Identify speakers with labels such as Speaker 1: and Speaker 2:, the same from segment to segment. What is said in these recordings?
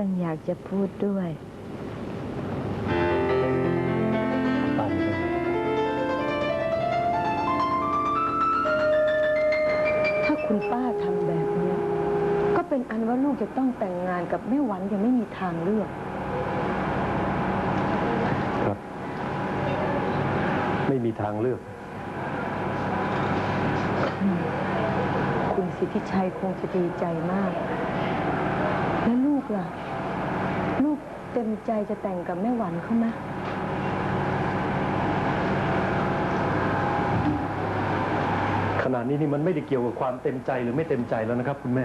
Speaker 1: รื่องอยากจะพูดด้วย
Speaker 2: ป้ามีเรื่อง
Speaker 1: ถ้าคุณป้าทำแบบเนี้ยก็เป็นอันว่าลูกจะต้องแต่งงานกับแม่หวันยังไม่มีทางเลือก
Speaker 2: ครับ ไม่มีทางเลือก
Speaker 1: คุณสิทธิชัยคงจะดีใจมาก แล้วลูกล่ะลูก เต็มใจจะแต่งกับแม่หวันเขาไหม
Speaker 2: ขนาดนี้นี่มันไม่ได้เกี่ยวกับความเต็มใจหรือไม่เต็มใจแล้วนะครับ คุณแม่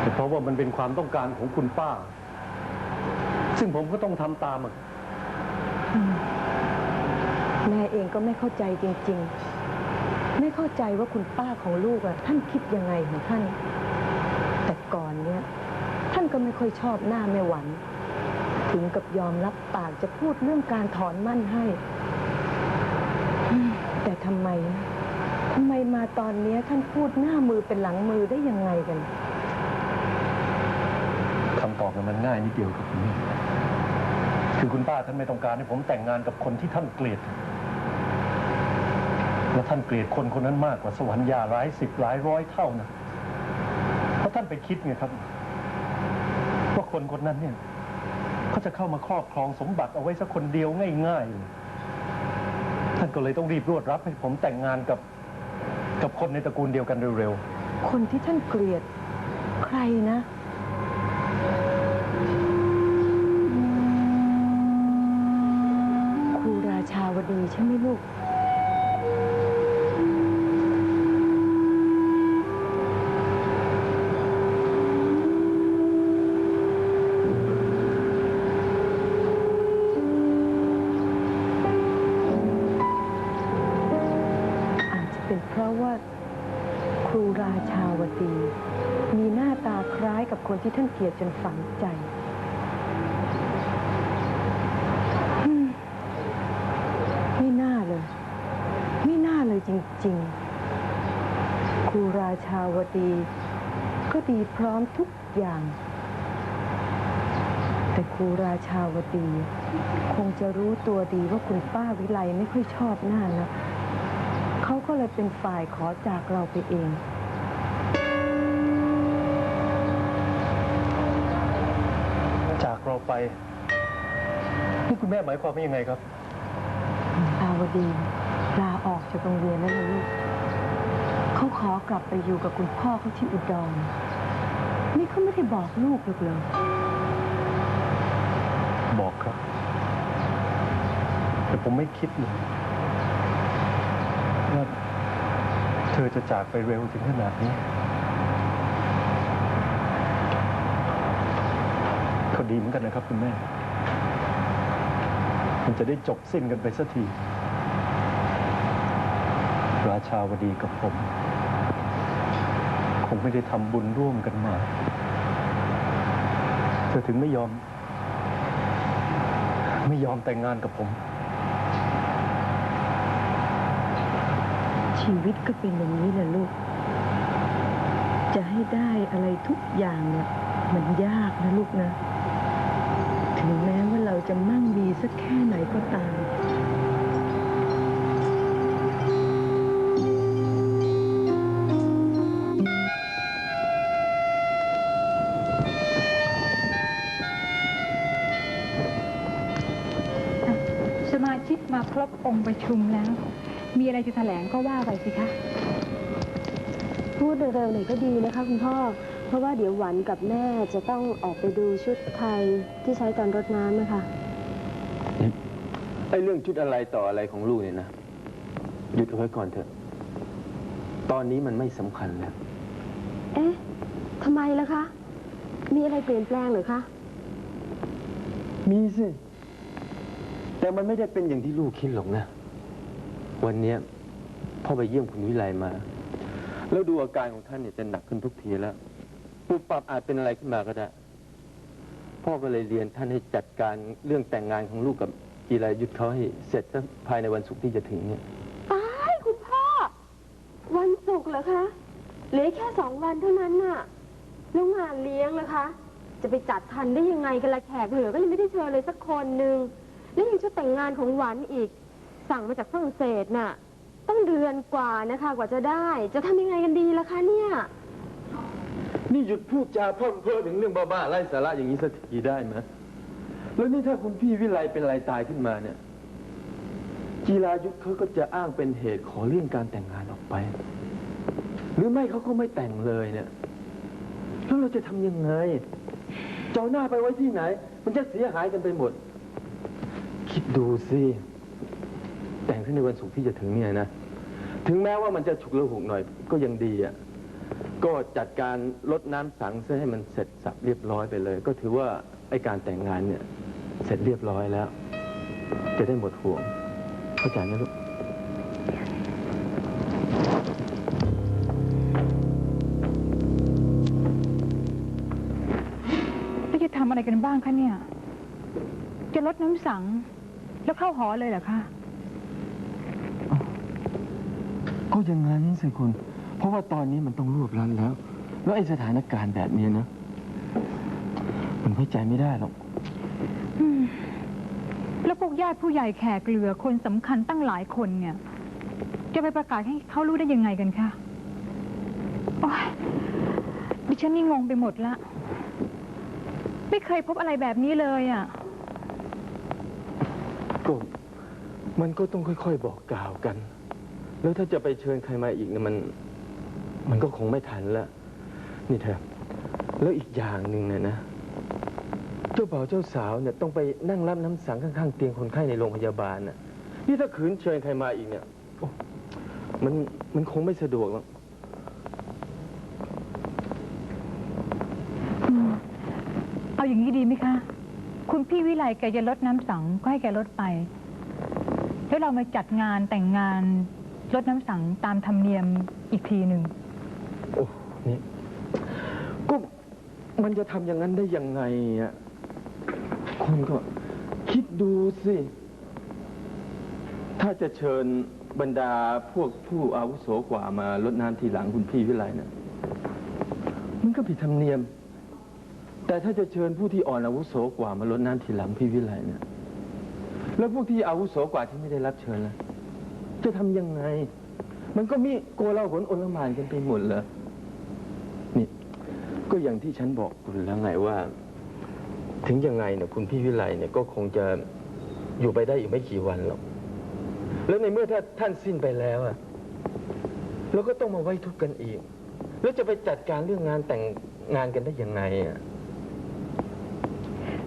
Speaker 2: แต่เพราะว่ามันเป็นความต้องการของคุณป้า ซึ่งผมก็ต้องทำตามอะ
Speaker 1: แม่เองก็ไม่เข้าใจจริง ๆ ไม่เข้าใจว่าคุณป้าของลูกอะท่านคิดยังไงของท่าน แต่ก่อนเนี้ย ท่านก็ไม่ค่อยชอบหน้าแม่หวัน ถึงกับยอมรับปากจะพูดเรื่องการถอนมั่นให้ แต่ทำไมนะทำไมมาตอนนี้ท่านพูดหน้ามือเป็นหลังมือได้ยังไงกัน
Speaker 2: คำตอบมันง่ายนิดเดียวครับคุณแม่คือคุณป้าท่านไม่ต้องการให้ผมแต่งงานกับคนที่ท่านเกลียด และท่านเกลียดคนคนนั้นมากกว่าสวรรค์ยาร้ายสิบหลายร้อยเท่านะ เพราะท่านไปคิดไงครับ คนคนนั้นเนี่ยเขาจะเข้ามาครอบครองสมบัติเอาไว้สักคนเดียวง่ายๆเลยท่านก็เลยต้องรีบรวดรับให้ผมแต่งงานกับกับคนในตระกูลเดียวกันเร็วๆ
Speaker 1: คนที่ท่านเกลียด ใครนะ ครูราชาวดี มีหน้าตาคล้ายกับคนที่ท่านเกลียดจนฝังใจไม่น่าเลย ไม่น่าเลยจริง ๆ ครูราชาวดี ก็ดีพร้อมทุกอย่าง แต่ครูราชาวดี คงจะรู้ตัวดีว่าคุณป้าวิไลไม่ค่อยชอบหน้านะ ก็เลยเป็นฝ่ายขอจากเราไปเอง
Speaker 2: ๆจากเราไป นี่คุณแม่หมายความว่ายังไงครับ
Speaker 1: อาวดีลาออกจากโรงเรียนแล้วนะลูกเขาขอกลับไปอยู่กับคุณพ่อเขาที่อุดร นี่เขาไม่ได้บอกลูกหรอกเลย
Speaker 2: บอกครับ แต่ผมไม่คิดเลยว่าเธอจะจากไปเร็วถึงขนาดนี้ ก็ดีเหมือนกันนะครับคุณแม่ มันจะได้จบสิ้นกันไปสักที ราชาวดีกับผม คงไม่ได้ทำบุญร่วมกันมา เธอถึงไม่ยอม ไม่ยอมแต่งงานกับผม
Speaker 1: ชีวิตก็เป็นอย่างนี้แหละลูก จะให้ได้อะไรทุกอย่างเนี่ยมันยากนะลูกนะ ถึงแม้ว่าเราจะมั่งมีสักแค่ไหนก็ตาม
Speaker 3: สมาชิกมาครบองค์ประชุมแล้ว มีอะไรจะแถลงก็ว่าไปสิคะ
Speaker 4: พูดเร็วๆหน่อยก็ดีนะคะคุณพ่อ เพราะว่าเดี๋ยวหวันกับแม่จะต้องออกไปดูชุดไทยที่ใช้ตอนรดน้ำนะคะ
Speaker 5: ไอ้เรื่องชุดอะไรต่ออะไรของลูกเนี่ยนะ หยุดเอาไว้ก่อนเถอะ ตอนนี้มันไม่สำคัญแล้ว
Speaker 4: เอ๊ะทำไมล่ะคะ มีอะไรเปลี่ยนแปลงเหรือคะ
Speaker 5: มีสิ แต่มันไม่ได้เป็นอย่างที่ลูกคิดหรอกนะ วันเนี้ยพ่อไปเยี่ยมคุณวิไลมา แล้วดูอาการของท่านเนี่ยจะหนักขึ้นทุกทีแล้วปุบปับอาจเป็นอะไรขึ้นมาก็ได้ พ่อก็เลยเรียนท่านให้จัดการเรื่องแต่งงานของลูกกับจีรายุทธเขาให้เสร็จภายในวันศุกร์ที่จะถึงเนี่ย
Speaker 4: ตายคุณพ่อ วันศุกร์เหรอคะเหลือแค่สองวันเท่านั้นน่ะแล้วงานเลี้ยงเหรอคะ จะไปจัดทันได้ยังไงกันละแขกเหลือก็ยังไม่ได้เชิญเลยสักคนหนึ่งแล้วยังชุดแต่งงานของหวานอีก สั่งมาจากฝรั่งเศสน่ะ ต้องเดือนกว่านะคะ กว่าจะได้ จะทำยังไงกันดีล่ะคะเนี่ย
Speaker 5: นี่หยุดพูดจาพร่ำเพ้อถึงเรื่องบ้าๆไร้สาระอย่างนี้สักทีได้ไหมแล้วนี่ถ้าคุณพี่วิไลเป็นอะไรตายขึ้นมาเนี่ยจีรายุทธเขาก็จะอ้างเป็นเหตุขอเลื่อนการแต่งงานออกไป หรือไม่เขาก็ไม่แต่งเลยเนี่ย แล้วเราจะทำยังไง เจ้าหน้าไปไว้ที่ไหน มันจะเสียหายกันไปหมด คิดดูสิ แต่งขึ้นในวันศุกร์ที่จะถึงเนี่ยนะ ถึงแม้ว่ามันจะฉุกละหุกหน่อยก็ยังดีอะ ก็จัดการลดน้ำสังเพื่อให้มันเสร็จสับเรียบร้อยไปเลย ก็ถือว่าไอการแต่งงานเนี่ยเสร็จเรียบร้อยแล้ว จะได้หมดห่วง เข้าใจไหมลูก
Speaker 3: แล้วจะทำอะไรกันบ้างคะเนี่ย จะลดน้ำสัง แล้วเข้าหอเลยเหรอคะ
Speaker 5: ก็ อย่างนั้นสิคุณ เพราะว่าตอนนี้มันต้องรวบรัดแล้ว แล้วไอ้สถานการณ์แบบนี้นะ มันไว้ใจไม่ได้หรอก
Speaker 3: อืมแล้วพวกญาติผู้ใหญ่แขกเหลือคนสำคัญตั้งหลายคนเนี่ย จะไปประกาศให้เขารู้ได้ยังไงกันคะโอ๊ยดิฉันนี่งงไปหมดละ ไม่เคยพบอะไรแบบนี้เลยอะ
Speaker 5: ก็มันก็ต้องค่อยๆบอกกล่าวกัน แล้วถ้าจะไปเชิญใครมาอีกเนี่ยมัน มันก็คงไม่ทันละนี่เธอ แล้วอีกอย่างหนึ่งเนี่ยนะ เจ้าบ่าวเจ้าสาวเนี่ยต้องไปนั่งรับน้ำสังข้างๆ เตียงคนไข้ในโรงพยาบาลน่ะ นี่ถ้าขืนเชิญใครมาอีกเนี่ยโอ้มันมันคงไม่สะดวกหรอก
Speaker 3: เอาอย่างนี้ดีไหมคะ คุณพี่วิไลแกจะลดน้ำสังก็ให้แกลดไป แล้วเรามาจัดงานแต่งงาน ลดน้ำสังตามธรรมเนียมอีกทีหนึ่ง
Speaker 5: โอ้นี่ก็มันจะทำอย่างนั้นได้ยังไงอะคุณก็คิดดูสิ ถ้าจะเชิญบรรดาพวกผู้อาวุโสกว่ามาลดน้ำทีหลังคุณพี่วิไลเนี่ยมันก็ผิดธรรมเนียม แต่ถ้าจะเชิญผู้ที่อ่อนอาวุโสกว่ามาลดน้ำทีหลังพี่วิไลเนี่ย แล้วพวกที่อาวุโสกว่าที่ไม่ได้รับเชิญล่ะ จะทำยังไง มันก็มีโกลาหลโอลหมานกันไปหมดเลยนี่ ก็อย่างที่ฉันบอกคุณแล้วไงว่า ถึงยังไงเนี่ยคุณพี่วิไลเนี่ยก็คงจะอยู่ไปได้อีกไม่กี่วันหรอก แล้วในเมื่อถ้าท่านสิ้นไปแล้วอะเราก็ต้องมาไว้ทุกข์กันอีก แล้วจะไปจัดการเรื่องงานแต่งงานกันได้ยังไงอะ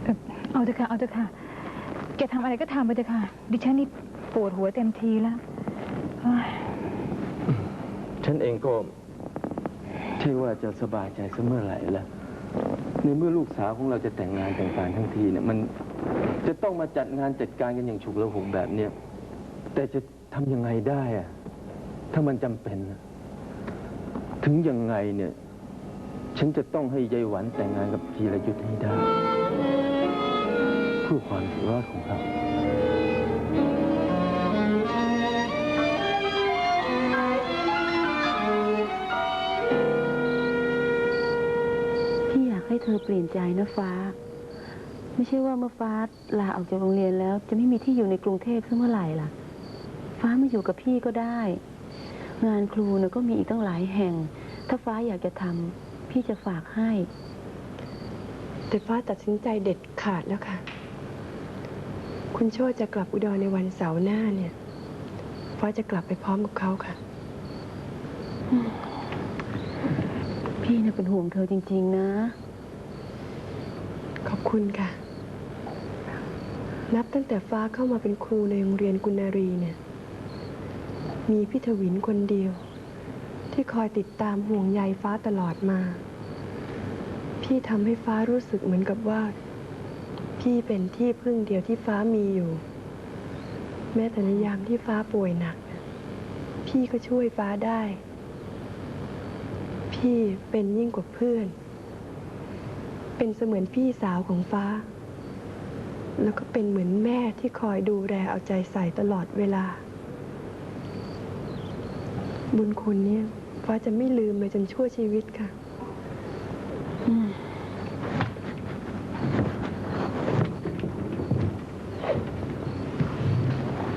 Speaker 3: เออเอาเถอะค่ะ เอาเถอะค่ะ แกทำอะไรก็ทำไปเถอะค่ะ ดิฉันนี่ปวดหัวเต็มทีแล้ว
Speaker 5: ฉันเองก็ที่ว่าจะสบายใจเสมอไหร่ล้วในเมื่อลูกสาวของเราจะแต่งงานแต่งการทั้งทีเนี่ยมันจะต้องมาจัดงานจัดการกันอย่างฉุกละหุกแบบเนี้ยแต่จะทำยังไงได้อะถ้ามันจำเป็นอะถึงยังไงเนี่ย ฉันจะต้องให้ยายหวันแต่งงานกับจีรยุทธ์ให้ได้เพื่อความรอดของเรา
Speaker 4: อยากให้เธอเปลี่ยนใจนะฟ้า ไม่ใช่ว่าเมื่อฟ้าลาออกจากโรงเรียนแล้ว จะไม่มีที่อยู่ในกรุงเทพเมื่อไหร่ล่ะ ฟ้ามาอยู่กับพี่ก็ได้ งานครูเนี่ยก็มีอีกตั้งหลายแห่ง ถ้าฟ้าอยากจะทำพี่จะฝากให้
Speaker 6: แต่ฟ้าตัดสินใจเด็ดขาดแล้วค่ะ คุณโชติจะกลับอุดรในวันเสาร์หน้าเนี่ย ฟ้าจะกลับไปพร้อมกับเขาค่ะ
Speaker 4: พี่น่ะเป็นห่วงเธอจริง ๆ นะ
Speaker 6: ขอบคุณค่ะ นับตั้งแต่ฟ้าเข้ามาเป็นครูในโรงเรียนกุณารีเนี่ย มีพี่ทวินคนเดียว ที่คอยติดตามห่วงใยฟ้าตลอดมา พี่ทำให้ฟ้ารู้สึกเหมือนกับว่า พี่เป็นที่พึ่งเดียวที่ฟ้ามีอยู่ แม้แต่ในยามที่ฟ้าป่วยหนัก พี่ก็ช่วยฟ้าได้ พี่เป็นยิ่งกว่าเพื่อน เป็นเสมือนพี่สาวของฟ้า แล้วก็เป็นเหมือนแม่ที่คอยดูแลเอาใจใส่ตลอดเวลา บุญคุณเนี่ย ฟ้าจะไม่ลืมเลยจนชั่วชีวิตค่ะ อืม